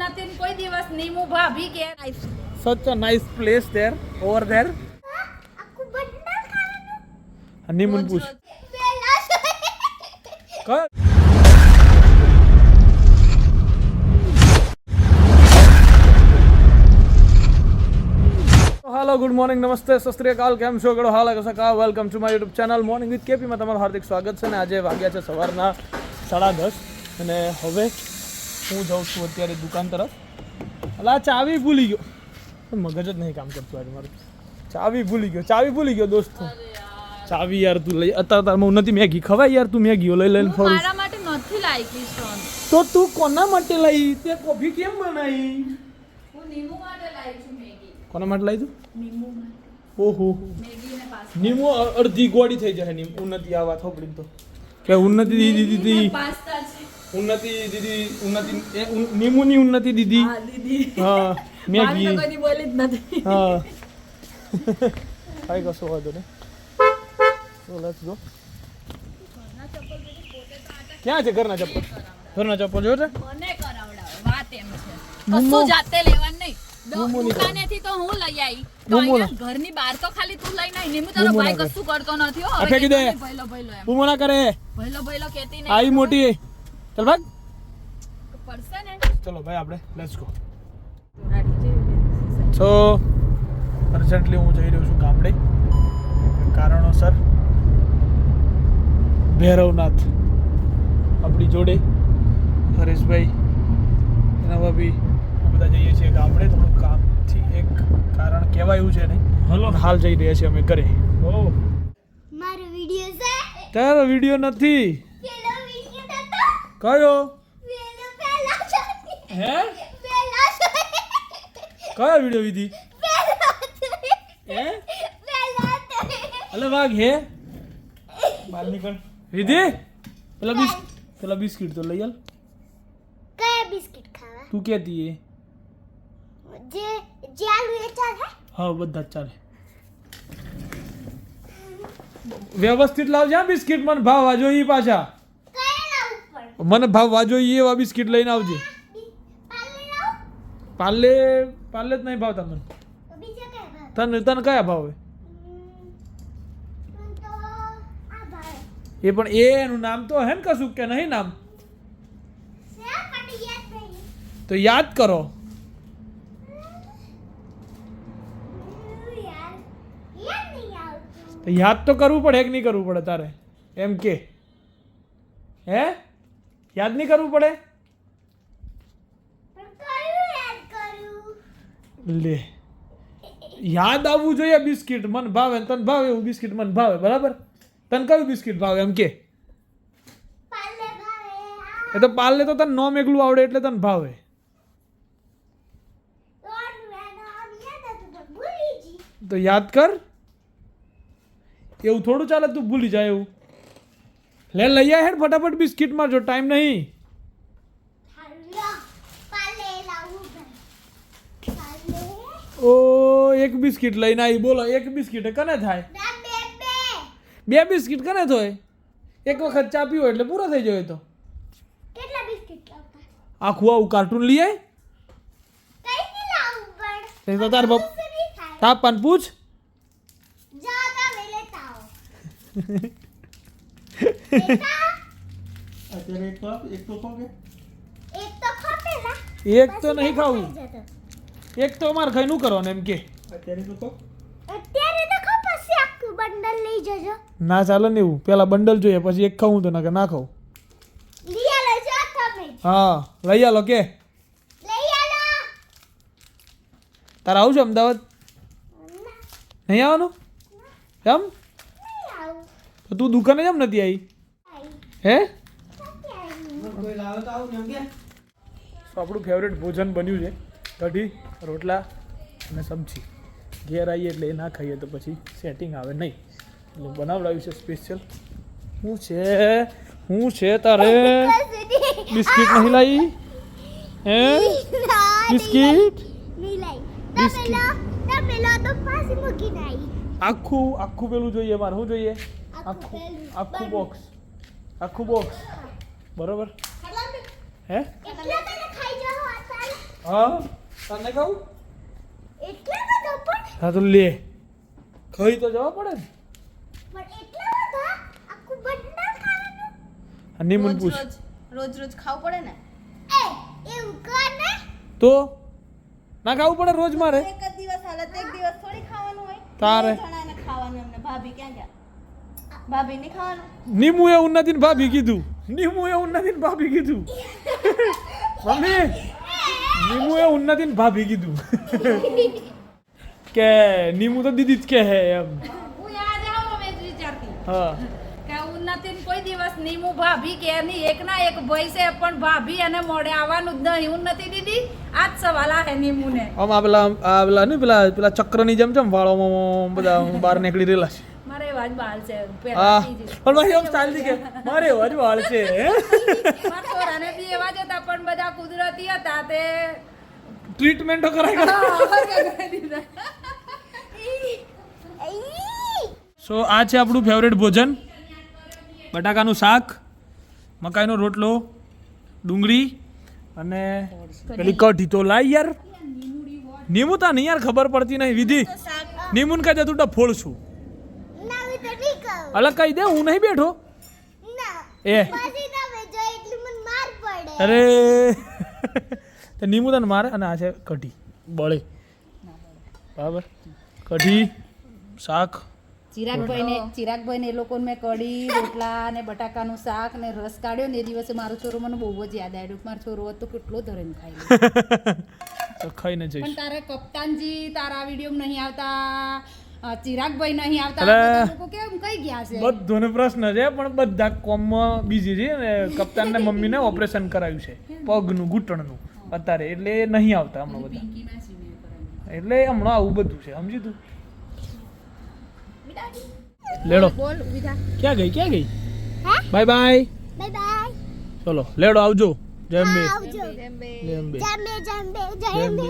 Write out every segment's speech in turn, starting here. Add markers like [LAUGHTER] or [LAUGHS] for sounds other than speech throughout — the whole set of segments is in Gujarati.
ઉન્નતિ કોઈ દિવસ નીમુ ભાભી કે such a nice place there over there. honeymoon push કયો હાલો ગુડ મોર્નિંગ નમસ્તે સસ્ત્રીકાલ કેમ છો? ગળો હાલ કસા કા welcome to my YouTube channel morning with કેપીમાં તમારું હાર્દિક સ્વાગત છે ને આજે વાગ્યા છે સવારના સાડા દસ. અને હવે હું જાઉં છું અત્યારે દુકાન તરફ. એટલે આ ચાવી ભૂલી ગયો. મગજ જ નહીં કામ કરતું આજે મારું. ચાવી ભૂલી ગયો ચાવી ભૂલી ગયો દોસ્ત ચાવી યાર તું લઈ અત્યારે તારમાં નથી મેગી. ખવાય યાર તું મેગીઓ લઈ લઈને ફરું. મારા માટે નથી લાયકી સોન. તો તું કોના માટે લઈ? તે કોફી કેમ બનાવી? હું નીમુ માટે લાવી છું મેગી. કોના માટે લાવી તું? નીમુ ઓહો. મેગી ને પાસ્તા. નીમો અડધી ગોળી થઈ જશે નીમુ ઉન્નતિ આ વાત હોપડી તો. કે ઉન્નતિ દીદી દીદી પાસ્તા છે. ઉન્નતિ દીદી ઉન્નતિ એ ઉન્નતિ દીદી. હા દીદી. હા મેગી. તો બોલી જ નથી. હા. કાંઈ કશો વાંધો નહીં સો લેટ્સ ગો ક્યાં છે ઘરના ચપ્પલ? ઘરના ચપ્પલ જો છે? મને કરાવડાવે વાત એમ છે. કશું જાતે લેવાનું નહીં. દુકાનેથી તો હું લઈ આવી તો. અહીંયા ઘરની બહાર તો ખાલી તું લઈ નહીં નિમુ તારો ભાઈ કશું કરતો નથી હો. ભઈલો ભઈલો મના કરે. ભઈલો ભઈલો નહીં. આવી મોટી. ચલ ભાગ. ચલો ભાઈ આપણે લેટ્સ ગો સો અર્જન્ટલી હું જઈ રહ્યો છું ગામડે. કારણોસર ભૈરવનાથ. આપણી જોડે હરેશભાઈ એના ભાભી બધા જઈએ છીએ ગામડે. થોડું કામથી એક કારણ કહેવાય એવું છે નહીં. હલો. હાલ જઈ રહ્યા છીએ અમે ઘરે. મારો વિડિયો છે? તારો વીડિયો નથી. કયો? હે? કયો વીડિયો વિધી? હે? અલે વાઘ હે? બહાર નીકળ. વિધિ? પેલા બિસ્ક પેલા બિસ્કિટ તો લઈ આલ. કયા બિસ્કિટ ખાવા? તું કેતી એ. જે જાલુ એ ચાલ? હા બધા ચાલે. વ્યવસ્થિત લાવજે આ બિસ્કિટ મને ભાવ વાજો ઈ પાછા. મને ભાવ વાજો ઈ એવા બિસ્કિટ લઈને આવજે. પાલે પાલે જ નહીં ભાવતા મને તને તને કયા ભાવે એ પણ એ એનું નામ તો હે ને કશું કે નહીં નામ? તો યાદ કરો. યાદ તો કરવું પડે કે નહીં કરવું પડે તારે? એમ કે. હે? યાદ નહીં કરવું પડે? લે. યાદ આવવું જોઈએ બિસ્કિટ. મન ભાવે તને ભાવે એવું બિસ્કિટ મને ભાવે બરાબર? તને કયું બિસ્કિટ ભાવે એમ કે? એ તો પાલને તો તને નોમ એકલું આવડે એટલે તને ભાવે. તો યાદ કર. એવું થોડું ચાલે તું ભૂલી જાય એવું. લે લઈ આય હેડ ફટાફટ બિસ્કિટમાં જો ટાઈમ નહીં હાલો પાલે લાવું ભાઈ પાલે ઓ એક બિસ્કિટ લઈને આવી બોલો એક બિસ્કિટ કને થાય ના બે બે બે બિસ્કિટ કને થાય એક વખત ચા પીવો એટલે પૂરો થઈ જાય તો. કેટલા બિસ્કિટ લાવતા? આખું આવું કાર્ટૂન લઈ આય. કઈ થી લાવું પણ. તે તો તાર બાપ ગુસ્સો નહીં થાય. તાપ પાન પૂછ. જા તમે લેતા આવો. લેતા [LAUGHS] અત્યારે એક તો એક તો કહો એક તો ખપેલા એક તો નહીં ખાવું. એક તો અમારે ખાઈ નું કરવાનું એમ કે. અત્યારે તો કહો અત્યારે તો ખપશે આખું બંડલ લઈ જજો. ના ચાલે ને એવું. પેલા બંડલ જોઈએ પછી એક ખાવું તો ના કે ના ખાવું લઈ આલો છો તમે. હા લઈ આલો કે. લઈ આલો. તારે આવું છે અમદાવાદ? નહીં આવવાનું? કેમ તો તું દુકાને કેમ નથી આવી હે? તો આપણું ફેવરેટ ભોજન બન્યું છે કઢી, રોટલા અને સબ્જી. ઘેર આવીએ એટલે એ ના ખાઈએ તો પછી સેટિંગ આવે નહીં. એટલે બનાવડાવ્યું છે સ્પેશિયલ શું છે? શું છે તારે? બિસ્કિટ નહીં લાવી હે? બિસ્કિટ? બિસ્કિટ. આખું આખું પેલું જોઈએ, મારે શું જોઈએ? આખું આખું બોક્સ આખું બોક્સ બરોબર? હે? તને કહું? હા તો લે. ખાઈ તો જવા પડે ને. પણ એટલા બધા? આખું બંડલ ખાવાનું? આ નિમન રોજ પૂછ. રોજ રોજ ખાવું પડે ને? એ એવું કર ને. તો? ના ખાવું પડે રોજ મારે? એક જ દિવસ હાલત એક દિવસ થોડી ખાવાનું હોય. તારે. જણાને ખાવાનું એમને. ભાભી ક્યાં ગયા? ભાભી નહીં ખાવાનું? નીમુ એવું નથી ને ભાભી કીધું. નીમુ એવું નથી ને ભાભી કીધું. મમ્મી નીમુ એવું નથી ને ભાભી કીધું. કે નીમુ તો દીદી જ કે હે એમ હું. હા કોઈ દિવસ નીમુ ભાભી કે એની એક ના એક ભાઈ છે પણ ભાભી એને મોડે આવવાનું જ નહીં. ઉન્નતિ દીદી? આજ સવાલ આ હે નીમુને. આમ આ પેલા આ પેલા નહીં પેલા પેલા ચક્રની જેમ જેમ વાળોમાં બધા બહાર નીકળી રહેલા છે. મારે બાલ છે. હા. પહેલાથી જ. પણ એમ ચાલતી કે મારે એવા જ વાળ છે છોરાને બી એવા જ હતા પણ બધા કુદરતી હતા તે. ટ્રીટમેન્ટો કરાય કરાય સો આ છે આપણું ફેવરેટ ભોજન. બટાકાનું શાક મકાઈનો રોટલો ડુંગળી અને પેલી કઢી તો લાઈ યાર. નીમુ તા નહીં યાર ખબર પડતી નહીં વિધિ. નીમુન કાજે તું ફોડ છું. અલગ કહી દે હું નહીં બેઠો? એ. પછી તમે જો એટલું મને માર પડે. અરે. તો નીમુ તને મારે અને આ છે કઢી બળે. બરાબર? કઢી શાક. ચિરાગભાઈ ને ચિરાગભાઈ ને એ લોકોને મેં કઢી રોટલા ને બટાકાનું શાક ને રસ કાઢ્યો ને એ દિવસે મારો છોરો મને બહુ જ યાદ આવ્યો. મારો છોરો હતો કેટલો ધરણ ખાઈ ખાઈને પણ જઈશ તારે કપ્તાનજી તારા વીડિયો નહીં આવતા. ચિરાગભાઈ નહીં આવતા લોકો કેમ કઈ ગયા છે? બધોને પ્રશ્ન છે પણ બધા કોમમાં બીજી છે ને કપ્તાનને [LAUGHS] મમ્મીને ઓપરેશન કરાયું છે પગનું ઘૂંટણનું અત્યારે એટલે નહીં આવતા હમણાં બધા. એટલે હમણાં આવું બધું છે સમજી તું? લેડો. ક્યાં ગઈ ક્યાં ગઈ? હે? બાય બાય બાય બાય ચલો લેડો આવજો. જંબે જંબે જય જંબે અંબે.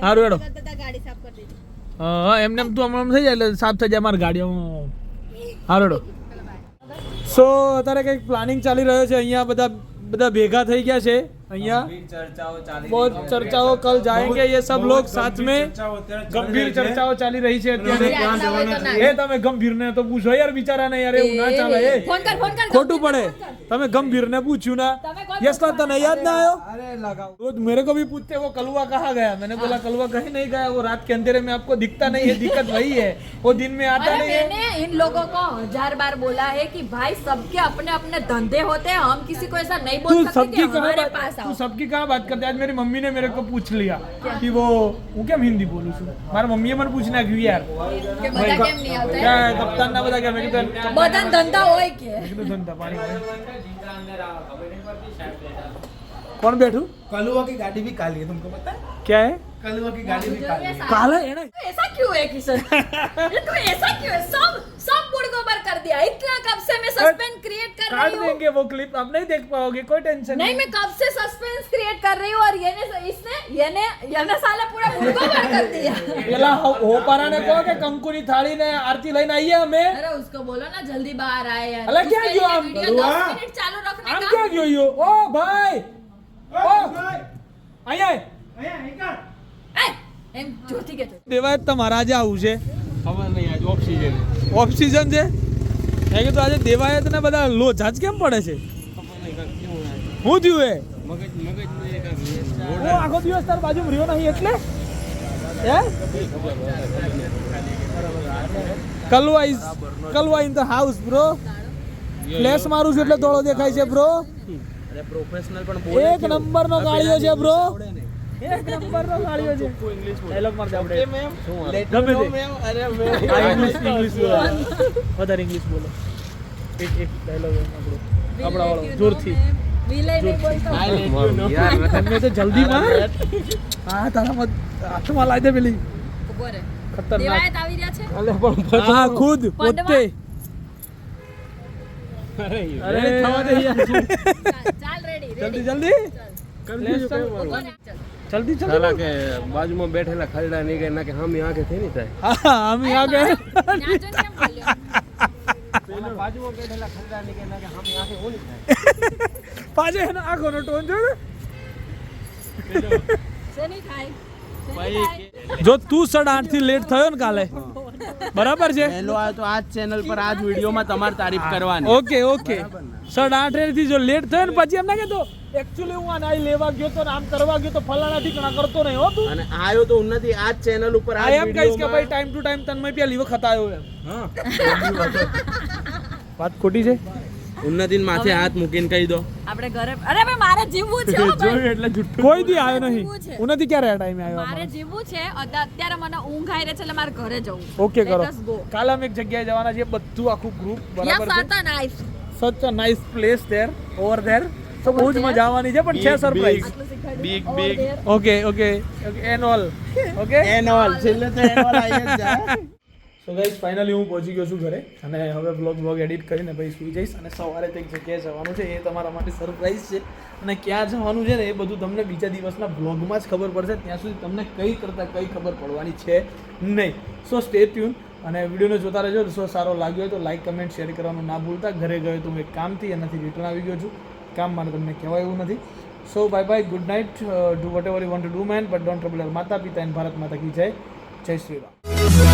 સારું [LAUGHS] હેડો. ગાડી સાફ કરી દેજો. એમને એમ તું હમણાં થઈ જાય એટલે સાફ થઈ જાય મારી ગાડીઓ. હારો સો અત્યારે કંઈક પ્લાનિંગ ચાલી રહ્યો છે. અહીંયા બધા બધા ભેગા થઈ ગયા છે. અહીંયા बहुत ચર્ચાઓ कल जाएँगे ये सब लोग साथ में। ગંભીર ચર્ચાઓ रही રહી છે અત્યારે એ તમે ગંભીરને તો પૂછો યાર બિચારાને યાર એવું ના ચાલે એ ખોટું પડે તમે ગંભીરને पूछ्यू ना। तो याद ना आयो? अरे लगाओ। तो मेरे को भी पूछते वो कलुआ कहाँ गया? मैंने बोला हाँ। कलुआ कहीं नहीं गया वो रात के अंधेरे में आपको दिखता नहीं है दिक्कत वही है। वो दिन में आता नहीं मैंने इन लोगों को हज़ार बार बोला है कि भाई सबके अपने अपने धंधे होते हैं हम किसी को ऐसा नहीं बोल सकते हमारे पास पास तू आओ सबकी कहाँ बात करते आज मेरी मम्मी ने मेरे को पूछ लिया कि वो હું કેમ હિન્દી બોલું છું મારા મમ્મીએ મને પૂછી નાખ્યું યાર કે બધા કેમ નહીં આવતા ક્યાં કપ્તાન ના બધા ક્યાં મેં કીધું બધા ધંધા હોય કે મેં કીધું ધંધા પાણી હોય. કોણ બેઠું कलुआ की गाड़ी भी काली है तुमको पता है ક્યાં હે कलुआ की गाड़ी भी काली है કાલે એને ऐसा क्यों है किशन [LAUGHS] ये तो ऐसा क्यों है सब सब बुड़ गोबर कर दिया इतना कब से मैं सस्पेंस क्रिएट कर काट रही हूँ देंगे वो क्लिप आप नहीं देख पाओगे कोई टेंशन नहीं मैं कब से सस्पेंस क्रिएट कर रही हूँ और ये ने इसने ये ने ये ने साला पूरा बुड़ गोबर कर दिया પેલા હો- હોપારાને કહો કે કંકુની થાળી ને આરતી લઈને આવીએ અમે अरे उसको बोलो ना जल्दी बाहर आए यार अरे क्या उसके क्यों लिए आप- वीडियो बलुआ? दस मिनट चालू रखने આમ का ક્યાં ગયો યો ઓ ભાઈ ઓ અહીંયા આય. ए, એમ જોરથી કહેતો દેવાય તમારે આજે આવું છે खबर नहीं आज ऑफ सीजन ઓફ સિઝન છે મેં કીધું આજે દેવાયત ને બધા લો જાજ કેમ પડે છે? હું થયું એ? હું આખો દિવસ તાર બાજુ રહ્યો નહીં એટલે? હે? કલવા is in the house bro flash મારું છું એટલે ધોળો દેખાય છે બ્રો એક નંબર નો ગાળિયો છે બ્રો એક નંબર નો ગાળ્યો છે. કોઈ ઇંગ્લિશ બોલ. ડાયલોગ મારજે આપણે. મેમ ગમે તે. મેમ અરે મેમ આ ઇંગ્લિશ ઇંગ્લિશ બોલો. વધારે ઇંગ્લિશ બોલો. એક એક ડાયલોગ આપણો આપણા વાળો જોરથી. તમને તો જલ્દી માર. હા તારા મત હાથમાં લાવી દે પેલી. ખતરનાક. આવી રહ્યા છે? અલે પણ હા ખુદ. પોતે અરે અરે. થવા દે યાર. ચાલ રેડી જલ્દી જલ્દી. કર દીજો જલ્દી જલ્દી હાલા કે બાજુમાં બેઠેલા ખરડા નહીં કે ના કે હામી આંખે થઈ નહીં થાય. હા હામી આંખે બાજુમાં બેઠેલા ખરડા નહીં કે ના? કે હામી ટોન જો જો તું સાડા આઠથી લેટ થયો ને કાલે બરાબર છે? પહેલો આ તો આ ચેનલ પર આ જ વિડીયોમાં તમારી તારીફ કરવાની. Okay okay. સર આઠથી જો લેટ થયો ને પછી એમ ના કહેતો એકચ્યુઅલી હું આ લેવા ગયો તો આમ કરવા ગયો તો ફલાણા ઠીકણા કરતો નહીં હો તું. અને આયો તો ઉન્નતિ આ ચેનલ ઉપર આ એમ કહીશ કે ભાઈ ટાઈમ ટુ ટાઈમ તન્મય પેલી વખત આવ્યો એમ. હા. વાત ખોટી છે? ઉન્નતિ માથે હાથ મૂકીને કહી દો. આપણે ઘરે અરે ભાઈ મારે જીવવું છે જોયું એટલે જુઠ્ઠું કોઈ દી આવ્યો નહીં. છે. નથી ક્યારે આ ટાઈમે આવ્યો મારે જીવવું છે અત્યારે મને ઊંઘ આવી રહી છે એટલે મારે ઘરે જવું ઓકે કરો. કાલે અમે એક જગ્યાએ જવાના છીએ બધું આખું ગ્રુપ બરાબર છે. Satan, nice. Such a nice place there over there તો બહુ જ મજા આવવાની છે પણ છે surprise big there. Okay okay N all okay એનોલ છેલ્લે તો એનોલ આવી જ જાય [LAUGHS] સો ગાઈઝ ફાઇનલી હું પહોંચી ગયો છું ઘરે અને હવે બ્લોગ બ્લોગ એડિટ કરીને પછી સુઈ જઈશ અને સવારે કંઈક જગ્યાએ જવાનું છે, એ તમારા માટે સરપ્રાઈઝ છે. અને ક્યાં જવાનું છે ને, એ બધું તમને બીજા દિવસના બ્લોગમાં જ ખબર પડશે. ત્યાં સુધી તમને કઈ કરતાં કઈ ખબર પડવાની છે નહીં. સો સ્ટે ટ્યુન અને વિડીયોને જોતા રહેજો. સો સારો લાગ્યો હોય તો લાઇક કમેન્ટ શેર કરવાનું ના ભૂલતા. ઘરે ગયો તો હું એક કામથી એનાથી રિટર્ન આવી ગયો છું. કામ મારે તમને કહેવાય એવું નથી. So bye bye good night do whatever you want to do man but don't trouble માતા પિતા એન્ડ ભારત માતા કી જય. જય શ્રી રામ.